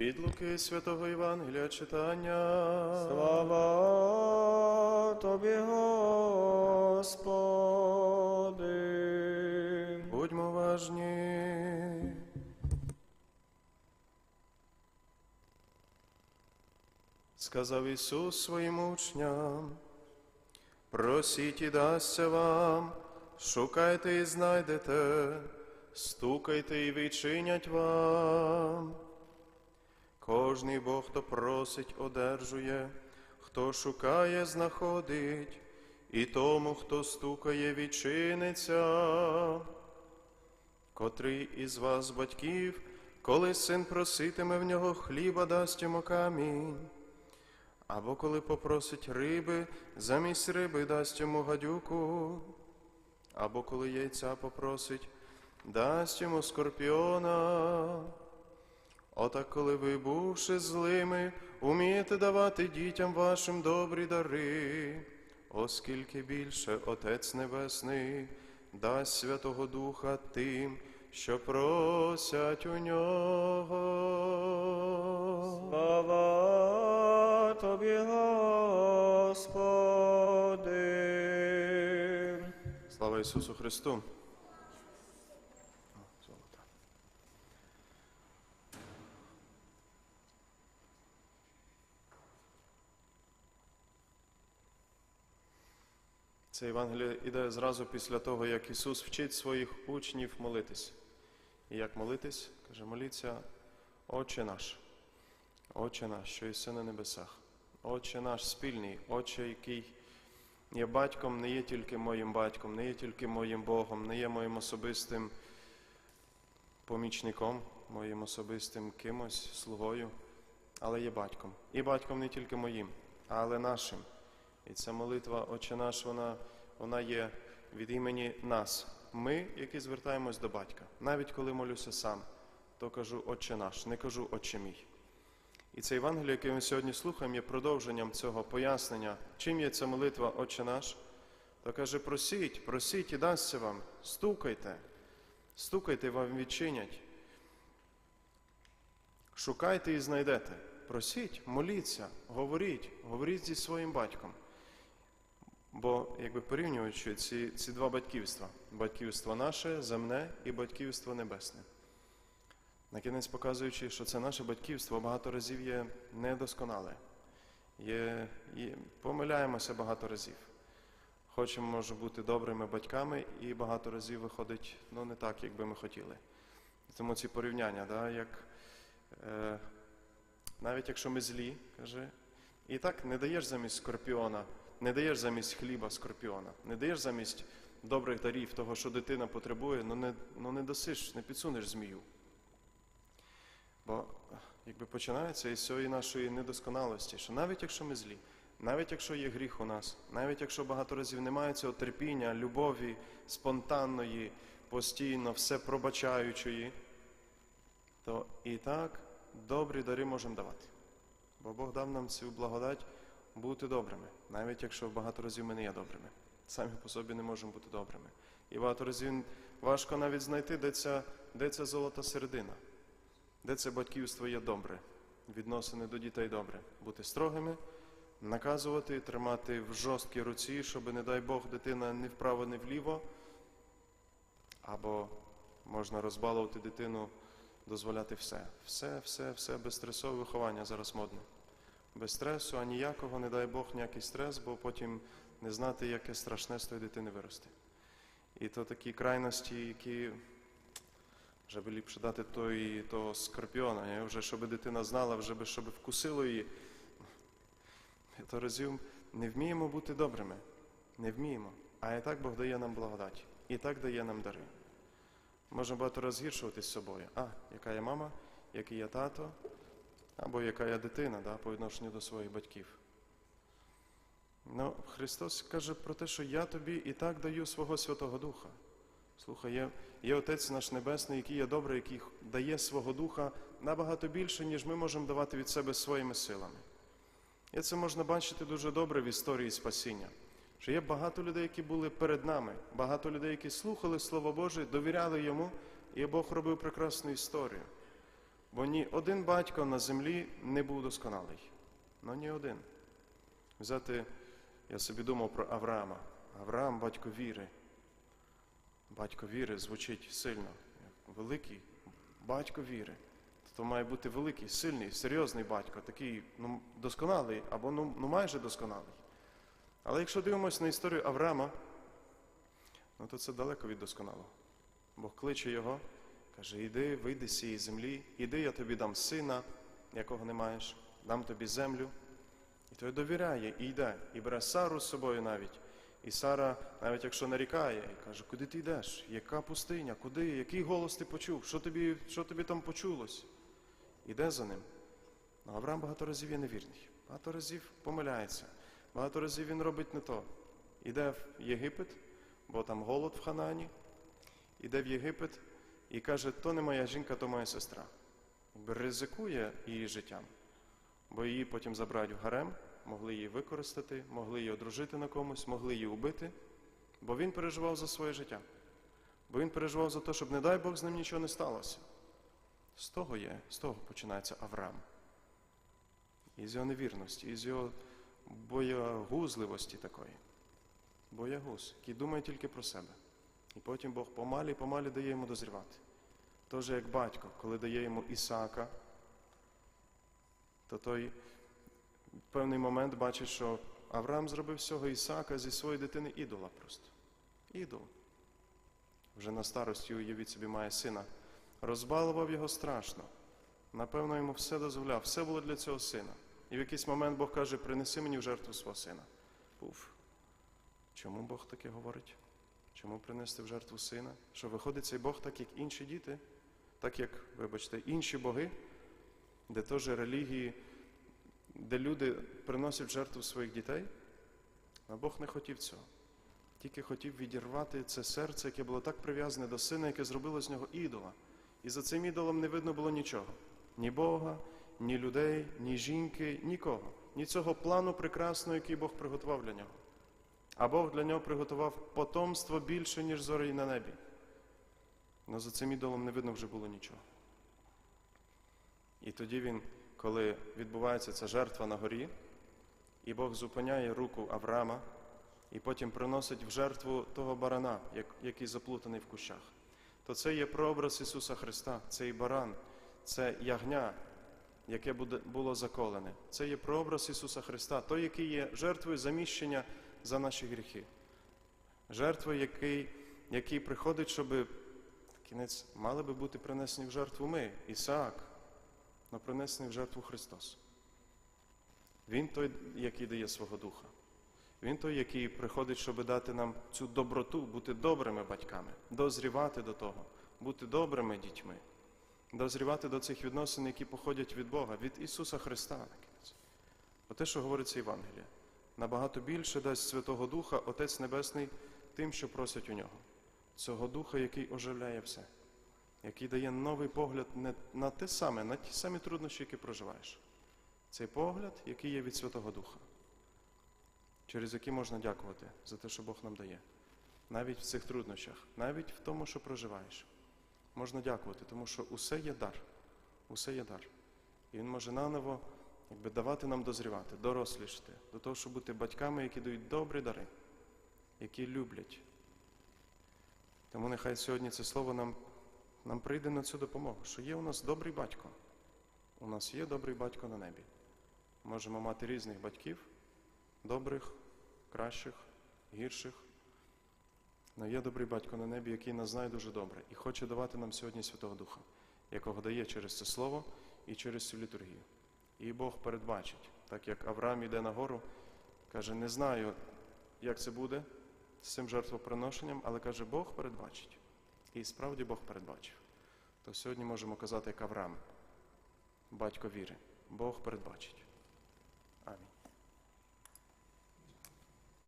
Від Луки Святого Євангелія читання. Слава тобі, Господи. Будьмо уважні. Сказав Ісус своїм учням, просіть і дасться вам, шукайте і знайдете, стукайте і відчинять вам. Кожний Бог, хто просить, одержує, хто шукає, знаходить, і тому, хто стукає, відчиниться. Котрий із вас, батьків, коли син проситиме в нього хліба, дасть йому камінь, або коли попросить риби, замість риби дасть йому гадюку, або коли яйця попросить, дасть йому скорпіона. Отак, коли ви, бувши злими, умієте давати дітям вашим добрі дари, оскільки більше Отець Небесний дасть Святого Духа тим, що просять у нього. Слава тобі, Господи. Слава Ісусу Христу! Це Євангеліє іде зразу після того, як Ісус вчить своїх учнів молитись. І як молитись? Каже, моліться, Отче наш, Отче наш, що єси на небесах, Отче наш спільний, Отче, який є батьком, не є тільки моїм батьком, не є тільки моїм Богом, не є моїм особистим помічником, моїм особистим кимось, слугою, але є батьком. І батьком не тільки моїм, але нашим. І ця молитва, Отче наш, вона, вона є від імені нас. Ми, які звертаємось до батька. Навіть коли молюся сам, то кажу Отче наш, не кажу Отче мій. І це Євангеліє, яке ми сьогодні слухаємо, є продовженням цього пояснення, чим є ця молитва Отче наш. То каже, просіть, просіть і дасться вам, стукайте, стукайте, вам відчинять. Шукайте і знайдете. Просіть, моліться, говоріть, говоріть зі своїм батьком. Бо, якби порівнюючи ці, ці два батьківства: батьківство наше, земне і батьківство небесне. На кінець показуючи, що це наше батьківство багато разів є недосконале, є, є, помиляємося багато разів. Хочемо, може, бути добрими батьками, і багато разів виходить ну, не так, як би ми хотіли. Тому ці порівняння, да, як, е, навіть якщо ми злі, каже, і так не даєш замість скорпіона, даєш замість хліба скорпіона, не даєш замість добрих дарів того, що дитина потребує, ну не, ну не досиш, не підсунеш змію. Бо якби починається із цієї нашої недосконалості, що навіть якщо ми злі, навіть якщо є гріх у нас, навіть якщо багато разів немає цього терпіння, любові, спонтанної, постійно, все пробачаючої, то і так добрі дари можемо давати. Бо Бог дав нам цю благодать бути добрими, навіть якщо багато разів ми не є добрими. Самі по собі не можемо бути добрими. І багато разів важко навіть знайти, де ця, де ця золота середина. Де це батьківство є добре, відносини до дітей добре, бути строгими, наказувати, тримати в жорсткій руці, щоб, не дай Бог, дитина не вправо, не вліво, або можна розбалувати дитину, дозволяти все. Все, все, все безстресове виховання зараз модне. Без стресу, а ніякого, не дай Бог, ніякий стрес, бо потім не знати, яке страшне з тої дитини виросте. І то такі крайності, які вже би ліпше дати той, того скорпіона, не? вже щоб дитина знала, вже би щоб вкусило її. То разів не вміємо бути добрими, не вміємо. А і так Бог дає нам благодать, і так дає нам дари. Можемо багато розгіршувати з собою. А, яка я мама, який я тато, або яка я дитина да, по відношенню до своїх батьків. Ну, Христос каже про те, що я тобі і так даю свого Святого Духа. Слухай, є, є Отець наш Небесний, який є добрий, який дає свого Духа набагато більше, ніж ми можемо давати від себе своїми силами. І це можна бачити дуже добре в історії спасіння. Що є багато людей, які були перед нами, багато людей, які слухали Слово Боже, довіряли йому, і Бог робив прекрасну історію. Бо ні один батько на землі не був досконалий. Ну ні один. Взяти, я собі думав про Авраама. Авраам батько віри. Батько віри звучить сильно. Великий батько віри. То має бути великий, сильний, серйозний батько, такий ну, досконалий або ну, ну майже досконалий. Але якщо дивимося на історію Авраама, ну то це далеко від досконалого. Бог кличе його, каже: Іди, вийди з цієї землі, іди, я тобі дам сина, якого не маєш, дам тобі землю. І той довіряє і йде, і бере Сару з собою навіть. І Сара, навіть якщо нарікає, і каже, куди ти йдеш? Яка пустиня? Куди? Який голос ти почув? Що тобі, що тобі там почулось? Іде за ним. Ну, Авраам багато разів є невірний, багато разів помиляється, багато разів він робить не то. Іде в Єгипет, бо там голод в Ханані, іде в Єгипет і каже, то не моя жінка, то моя сестра. Якби ризикує її життям, бо її потім забирають в гарем, могли її використати, могли її одружити на комусь, могли її убити, бо він переживав за своє життя. Бо він переживав за те, щоб, не дай Бог, з ним нічого не сталося. З того є, з того починається Авраам. Із його невірності, із його боягузливості такої. Боягуз, який думає тільки про себе. І потім Бог помалі, помалі дає йому дозрівати. Тож як батько, коли дає йому Ісаака, то той певний момент бачить, що Авраам зробив з Ісаака зі своєї дитини ідола просто. Ідол. Вже на старості, уявіть собі, має сина. Розбалував його страшно. Напевно, йому все дозволяв, все було для цього сина. І в якийсь момент Бог каже, принеси мені в жертву свого сина. Пуф. Чому Бог таке говорить? Чому принести в жертву сина? Що виходить цей Бог так, як інші діти, так як, вибачте, інші боги, де теж релігії, де люди приносять в жертву своїх дітей, а Бог не хотів цього. Тільки хотів відірвати це серце, яке було так прив'язане до сина, яке зробило з нього ідола. І за цим ідолом не видно було нічого. Ні Бога, ні людей, ні жінки, нікого. Ні цього плану прекрасного, який Бог приготував для нього. А Бог для нього приготував потомство більше, ніж зорі на небі. Але за цим ідолом не видно вже було нічого. І тоді він, коли відбувається ця жертва на горі, і Бог зупиняє руку Авраама, і потім приносить в жертву того барана, який заплутаний в кущах, то це є прообраз Ісуса Христа, цей баран, це ягня, яке було заколене. Це є прообраз Ісуса Христа, той, який є жертвою заміщення за наші гріхи. Жертвою, який, який приходить, щоб кінець мали би бути принесені в жертву ми, Ісаак, але принесений в жертву Христос. Він той, який дає свого духа. Він той, який приходить, щоб дати нам цю доброту, бути добрими батьками, дозрівати до того, бути добрими дітьми, дозрівати до цих відносин, які походять від Бога, від Ісуса Христа. кінець. Оте, що говориться Євангеліє, набагато більше дасть Святого Духа Отець Небесний тим, що просять у нього. Цього Духа, який оживляє все, який дає новий погляд не на те саме, на ті самі труднощі, які проживаєш. Цей погляд, який є від Святого Духа через які можна дякувати за те, що Бог нам дає. Навіть в цих труднощах, навіть в тому, що проживаєш. Можна дякувати, тому що усе є дар. Усе є дар. І Він може наново якби, давати нам дозрівати, дорослішати, до того, щоб бути батьками, які дають добрі дари, які люблять. Тому нехай сьогодні це слово нам, нам прийде на цю допомогу, що є у нас добрий батько. У нас є добрий батько на небі. Можемо мати різних батьків, добрих, кращих, гірших. Але є добрий батько на небі, який нас знає дуже добре і хоче давати нам сьогодні Святого Духа, якого дає через це слово і через цю літургію. І Бог передбачить, так як Авраам йде на гору, каже, не знаю, як це буде з цим жертвоприношенням, але каже, Бог передбачить. І справді Бог передбачив. То сьогодні можемо казати, як Авраам, батько віри, Бог передбачить.